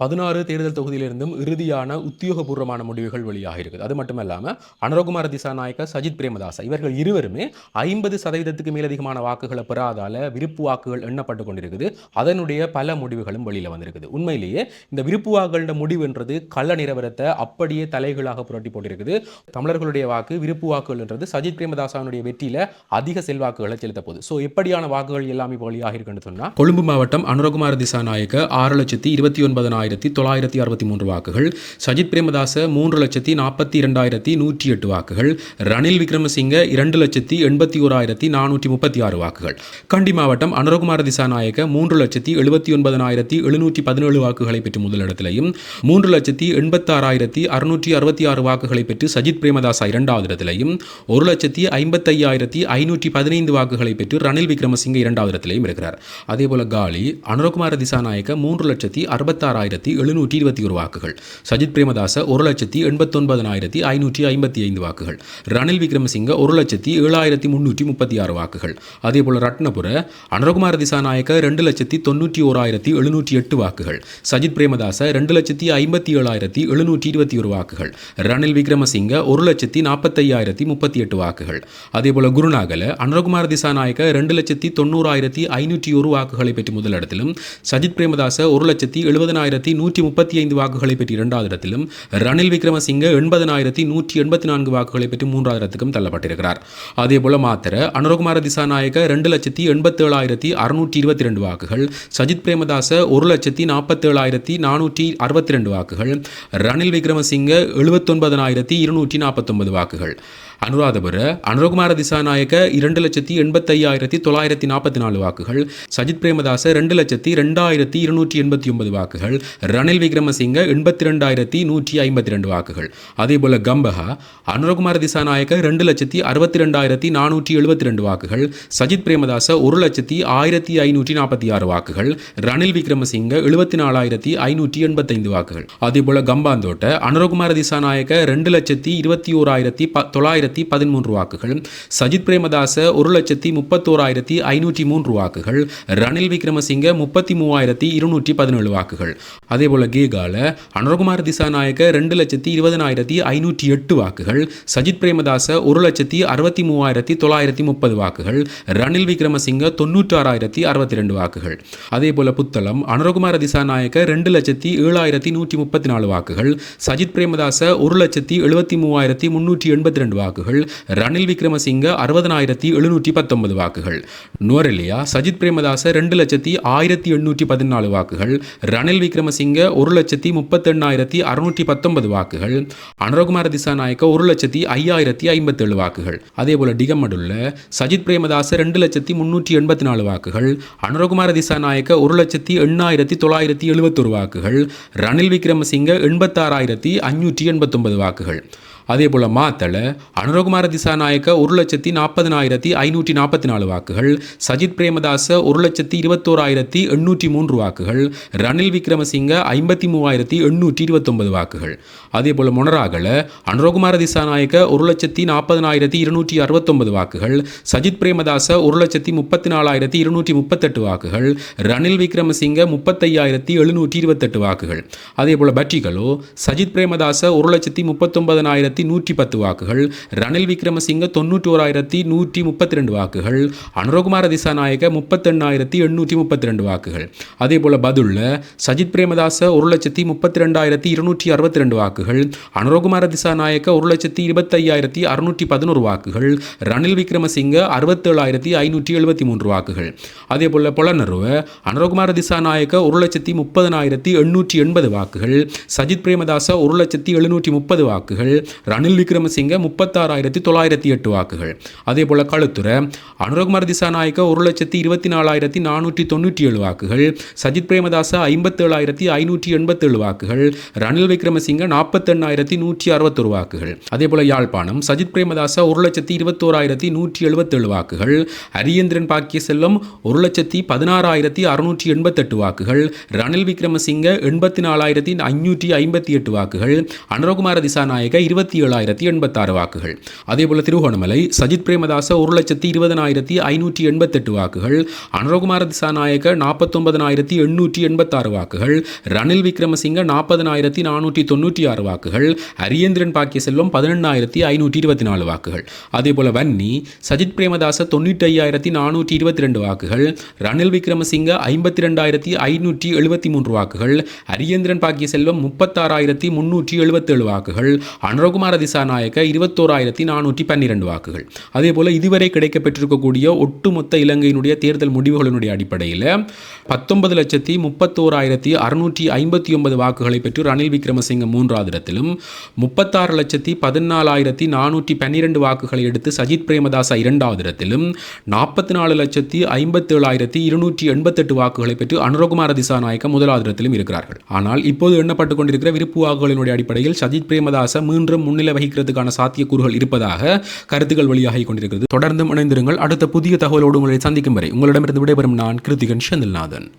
பதினாறு தேர்தல் தொகுதியிலிருந்தும் இறுதியான உத்தியோகபூர்வமான முடிவுகள் வெளியாக இருக்குது அது மட்டும் இல்லாமல் அனுரகுமார திசாநாயக்க சஜித் பிரேமதாசா இவர்கள் இருவருமே ஐம்பது சதவீதத்துக்கு மேலதிகமான வாக்குகளை பெறாதால விருப்பு வாக்குகள் எண்ணப்பட்டு கொண்டிருக்குது. அதனுடைய பல முடிவுகளும் வெளியில் வந்திருக்குது. உண்மையிலேயே இந்த விருப்பு வாக்குகளோட முடிவுன்றது கள்ள நிலவரத்தை அப்படியே தலைகளாக புரட்டி போட்டிருக்குது. தமிழர்களுடைய வாக்கு விருப்பு வாக்குகள்ன்றது சஜித் பிரேமதாசாவுடைய வெற்றியில் அதிக செல்வாக்குகளை செலுத்த போகுது. ஸோ எப்படியான வாக்குகள் எல்லாமே வெளியாக இருக்குன்னு சொன்னால் கொழும்பு மாவட்டம் அனுரகுமார திசாநாயக்க ஆறு லட்சத்தி இருபத்தி ஆயிரத்தி தொள்ளாயிரத்தி அறுபத்தி மூன்று வாக்குகள் சஜித் பிரேமதாச மூன்று லட்சத்தி நாற்பத்தி இரண்டாயிரத்தி நூற்றி எட்டு வாக்குகள் ரணில் விக்ரமசிங்க இரண்டு லட்சத்தி எண்பத்தி ஓராயிரத்தி நானூற்றி முப்பத்தி ஆறு வாக்குகள். கண்டி மாவட்டம் அனுரகுமார திசாநாயக்க மூன்று லட்சத்தி எழுபத்தி ஒன்பதனாயிரத்தி எழுநூற்றி பதினேழு வாக்குகளை பெற்று முதலிடத்திலையும் மூன்று லட்சத்தி எண்பத்தாறாயிரத்தி அறுநூற்றி அறுபத்தி ஆறு வாக்குகளை பெற்று சஜித் பிரேமதாசா இரண்டாவது இடத்திலையும் ஒரு லட்சத்தி ஐம்பத்தையாயிரத்தி ஐநூற்றி பதினைந்து வாக்குகளை பெற்று ரணில் விக்ரமசிங்க இரண்டாவது இடத்திலையும் இருக்கிறார். அதேபோல காலி அனுரகுமார திசாநாயக்க மூன்று லட்சத்தி அறுபத்தாறாயிரத்தி லட்சத்தி எழுநூற்றி இருபத்தி ஒரு வாக்குகள். சஜித் பிரேமதாச ஒரு லட்சத்தி எண்பத்தொன்பதனாயிரத்தி ஐநூற்றி ஐம்பத்தி ஐந்து வாக்குகள். ரணில் விக்ரமசிங்க ஒரு லட்சத்தி ஏழாயிரத்தி முன்னூற்றி முப்பத்தி ஆறு வாக்குகள். அதேபோல் ரட்னபுர அனுரகுமார திசாநாயக்க ரெண்டு லட்சத்தி தொண்ணூற்றி ஓராயிரத்தி எழுநூற்றி எட்டு வாக்குகள். சஜித் பிரேமதாச ரெண்டு லட்சத்தி ஐம்பத்தி ஏழாயிரத்தி எழுநூற்றி இருபத்தி ஒரு வாக்குகள். ரணில் விக்ரமசிங்க ஒரு லட்சத்தி நாற்பத்தையாயிரத்தி முப்பத்தி எட்டு வாக்குகள். அதேபோல் குருநாகல அனுரகுமார திசாநாயக்க ரெண்டு லட்சத்தி தொண்ணூறாயிரத்தி ஐநூற்றி ஒரு வாக்குகளை பெற்று முதலிடத்திலும் சஜித் பிரேமதாச ஒரு லட்சத்தி எழுபதனாயிரத்தி நூற்றி முப்பத்தி ஐந்து வாக்குகளை பெற்று இரண்டாவது இடத்திலும் ரணில் விக்ரமசிங்க எண்பதனாயிரத்தி நூற்றி எண்பத்தி நான்கு வாக்குகளை பெற்று மூன்றாவது இடத்துக்கும் தள்ளப்பட்டிருக்கிறார். அதேபோல மாத்திர அனுரகுமார திசாநாயக்க ரெண்டு லட்சத்தி எண்பத்தேழாயிரத்தி அறுநூற்றி இருபத்தி ரெண்டு வாக்குகள் சஜித் பிரேமதாச ஒரு லட்சத்தி நாற்பத்தேழாயிரத்தி நானூற்றி அறுபத்தி ரெண்டு வாக்குகள் ரணில் விக்ரமசிங்க எழுபத்தொன்பதனாயிரத்தி இருநூற்றி நாற்பத்தொன்பது வாக்குகள். அனுராதபுர அனுரகுமார திசாநாயக்க இரண்டு லட்சத்தி எண்பத்தையாயிரத்தி தொள்ளாயிரத்தி நாற்பத்தி நாலு வாக்குகள் சஜித் பிரேமதாச ரெண்டு லட்சத்தி ரெண்டாயிரத்தி இருநூற்றி எண்பத்தி ஒன்பது வாக்குகள் ரணில் விக்ரமசிங்க எண்பத்தி ரெண்டாயிரத்தி நூற்றி ஐம்பத்தி ரெண்டு வாக்குகள். அதேபோல கம்பஹா அனுரகுமார திசாநாயக்க ரெண்டு லட்சத்தி அறுபத்தி ரெண்டாயிரத்தி நானூற்றி எழுபத்தி ரெண்டு வாக்குகள் சஜித் பிரேமதாச ஒரு லட்சத்தி ஆயிரத்தி ஐநூற்றி நாற்பத்தி ஆறு வாக்குகள் ரணில் விக்ரமசிங்க எழுபத்தி நாலாயிரத்தி ஐநூற்றி எண்பத்தைந்து வாக்குகள். அதேபோல கம்பாந்தோட்ட அனுரகுமார திசாநாயக்க ரெண்டு லட்சத்தி இருபத்தி ஓராயிரத்தி தொள்ளாயிரத்தி ஆயிரத்தி பதிமூன்று வாக்குகள் சஜித் பிரேமதாச ஒரு லட்சத்தி முப்பத்தோராயிரத்தி ஐநூற்றி மூன்று வாக்குகள் ரணில் விக்ரமசிங்க முப்பத்தி மூவாயிரத்தி இருநூற்றி பதினேழு வாக்குகள். அதேபோல கேகால அனுரகுமார் திசாநாயக்க ரெண்டு லட்சத்தி இருபதனாயிரத்தி ஐநூற்றி எட்டு வாக்குகள் சஜித் பிரேமதாச ஒரு லட்சத்தி அறுபத்தி மூவாயிரத்தி தொள்ளாயிரத்தி முப்பது வாக்குகள் ரணில் விக்ரமசிங்க தொண்ணூற்றாறாயிரத்தி அறுபத்தி ரெண்டு வாக்குகள். அதேபோல புத்தளம் அனுரகுமார திசாநாயக்க ரெண்டு லட்சத்தி ஏழாயிரத்தி நூற்றி முப்பத்தி நாலு வாக்குகள் சஜித் பிரேமதாச ஒரு லட்சத்தி எழுபத்தி மூவாயிரத்தி முன்னூற்றி எண்பத்தி ரெண்டு வாக்குகள். ரணில் விக்ரமசிங்க அறுபதனாயிரத்தி எழுநூற்றி பத்தொன்பது வாக்குகள் நுவரெலியா சஜித் பிரேமதாச ரெண்டு லட்சத்தி ஆயிரத்தி எண்ணூற்றி பதினாலு வாக்குகள் ரணில் விக்ரமசிங்க ஒரு லட்சத்தி முப்பத்தெண்ணாயிரத்தி அறுநூற்றி பத்தொன்பது வாக்குகள் அனுரகுமார திசாநாயக்க ஒரு லட்சத்தி ஐயாயிரத்தி ஐம்பத்தேழு வாக்குகள். அதேபோல டிகமடுள்ள சஜித் பிரேமதாச ரெண்டு லட்சத்தி முன்னூற்றி எண்பத்தி நாலு வாக்குகள் அனுரகுமார திசாநாயக்க ஒரு லட்சத்தி எண்ணாயிரத்தி தொள்ளாயிரத்தி எழுபத்தொரு வாக்குகள் ரணில் விக்ரமசிங்க எண்பத்தாறாயிரத்தி அஞ்சூற்றி எண்பத்தொன்பது வாக்குகள். அதே போல் மாத்தள அனுரகுமார திசாநாயக்க ஒரு லட்சத்தி நாற்பதனாயிரத்தி ஐநூற்றி நாற்பத்தி நாலு வாக்குகள் சஜித் பிரேமதாச ஒரு லட்சத்தி இருபத்தோராயிரத்தி எண்ணூற்றி மூன்று வாக்குகள் ரணில் விக்ரமசிங்க ஐம்பத்தி மூவாயிரத்தி எண்ணூற்றி இருபத்தொன்பது வாக்குகள். அதே போல் மொனராகல அனுரகுமார திசாநாயக்க ஒரு லட்சத்தி நாற்பதனாயிரத்தி இருநூற்றி அறுபத்தொன்பது வாக்குகள் சஜித் பிரேமதாச ஒரு லட்சத்தி முப்பத்தி நாலாயிரத்தி இருநூற்றி முப்பத்தெட்டு வாக்குகள் ரணில் விக்ரமசிங்க முப்பத்தையாயிரத்தி எழுநூற்றி இருபத்தெட்டு வாக்குகள். அதே போல் பற்றிகளோ சஜித் பிரேமதாச ஒரு லட்சத்தி முப்பத்தொன்பதனாயிரத்தி நூற்றி பத்து வாக்குகள் ரணில் விக்ரமசிங்க தொண்ணூற்றி ஓராயிரத்தி நூற்றி முப்பத்தி ரெண்டு வாக்குகள் அனுரகுமார திசாநாயக்க முப்பத்தெண்ணாயிரத்தி எண்ணூற்றி முப்பத்தி ரெண்டு வாக்குகள் அதேபோல பதுல்ல சஜித் பிரேமதாச ஒரு லட்சத்தி முப்பத்தி ரெண்டாயிரத்தி இருநூற்றி அறுபத்தி ரெண்டு வாக்குகள் அனுரகுமார திசாநாயக்க ஒரு லட்சத்தி இருபத்தையாயிரத்தி அறுநூற்றி பதினோரு வாக்குகள் ரணில் விக்ரமசிங்க அறுபத்தேழாயிரத்தி ஐநூற்றி எழுபத்தி மூன்று வாக்குகள். அதேபோல பொலனருவ அனுரகுமார திசாநாயக்க ஒரு லட்சத்தி முப்பதனாயிரத்தி எண்ணூற்றி எண்பது வாக்குகள் சஜித் பிரேமதாச ஒரு லட்சத்தி எழுநூற்றி முப்பது வாக்குகள் ரணில் விக்ரமசிங்க முப்பத்தாறாயிரத்தி தொள்ளாயிரத்தி எட்டு வாக்குகள். அதே போல் களுத்துற அனுரகுமார் திசாநாயக்க ஒரு லட்சத்தி இருபத்தி நாலாயிரத்தி நானூற்றி தொண்ணூற்றி ஏழு வாக்குகள். சஜித் பிரேமதாச ஐம்பத்தேழாயிரத்தி ஐநூற்றி எண்பத்தேழு வாக்குகள். ரணில் விக்ரமசிங்க நாற்பத்தெண்ணாயிரத்தி நூற்றி அறுபத்தொரு வாக்குகள். அதே போல் யாழ்ப்பாணம் சஜித் பிரேமதாச ஒரு லட்சத்தி இருபத்தோராயிரத்தி நூற்றி எழுபத்தேழு வாக்குகள். அரியந்திரன் பாக்கிய செல்வம் ஒரு லட்சத்தி பதினாறாயிரத்தி அறுநூற்றி எண்பத்தெட்டு வாக்குகள். ரணில் விக்ரமசிங்க எண்பத்தி நாலாயிரத்தி ஐநூற்றி ஐம்பத்தி எட்டு வாக்குகள். அனுரகுமார திசாநாயக இருபத்தி ஐம்பத்தி ஏழாயிரத்தி எண்பத்தாறு வாக்குகள். அதேபோல் திருகோணமலை சஜித் பிரேமதாச ஒரு லட்சத்தி இருபதனாயிரத்தி ஐநூற்றி எண்பத்தெட்டு வாக்குகள். அனுரகுமார திசாநாயக்க நாற்பத்தொன்பதனாயிரத்தி எண்ணூற்றி எண்பத்தாறு வாக்குகள். ரணில் விக்ரமசிங்க நாற்பதனாயிரத்தி நானூற்றி தொண்ணூற்றி ஆறு வாக்குகள். அரியந்திரன் பாக்கிய செல்வம் பதினெண்ணாயிரத்தி ஐநூற்றி இருபத்தி நாலு வாக்குகள். அதேபோல் வன்னி சஜித் பிரேமதாச தொண்ணூற்றி ஐயாயிரத்தி நானூற்றி இருபத்தி ரெண்டு வாக்குகள். ரணில் விக்ரமசிங்க ஐம்பத்தி ரெண்டாயிரத்தி ஐநூற்றி எழுபத்தி மூன்று வாக்குகள். அரியந்திரன் பாக்கிய செல்வம் முப்பத்தாறாயிரத்தி முன்னூற்றி எழுபத்தேழு வாக்குகள். அனுரகுமார சிவகுமார திசாநாயக்க இருபத்தோராயிரத்தி நானூற்றி பன்னிரெண்டு வாக்குகள். அதே போல் இதுவரை கிடைக்கப்பெற்றிருக்கக்கூடிய ஒட்டுமொத்த இலங்கையினுடைய தேர்தல் முடிவுகளினுடைய அடிப்படையில் பத்தொன்பது லட்சத்தி முப்பத்தோராயிரத்தி அறுநூற்றி ஐம்பத்தி ஒன்பது வாக்குகளை பெற்று ரணில் விக்ரமசிங்க மூன்றாவது இடத்திலும் முப்பத்தாறு லட்சத்தி பதினாலாயிரத்தி நானூற்றி பன்னிரெண்டு வாக்குகளை எடுத்து சஜித் பிரேமதாசா இரண்டாவது இடத்திலும் நாற்பத்தி நாலு லட்சத்தி ஐம்பத்தேழாயிரத்தி இருநூற்றி எண்பத்தெட்டு வாக்குகளை பெற்று அனுரகுமார திசாநாயக்க முதலாவது இடத்திலும் இருக்கிறார்கள். ஆனால் இப்போது எண்ணப்பட்டுக் கொண்டிருக்கிற விருப்பு வாக்குகளினுடைய அடிப்படையில் சஜித் பிரேமதாச மீண்டும் முன்னிலை வகிக்கிறதுக்கான சாத்தியக்கூறுகள் இருப்பதாக கருத்துக்கள் வெளியாகி கொண்டிருக்கிறது. தொடர்ந்து இணைந்திருங்கள். அடுத்த புதிய தகவலோடு உங்களை சந்திக்கும் வரை உங்களிடமிருந்து விடைபெறும் நான் கிருத்திகன் செந்தில்நாதன்.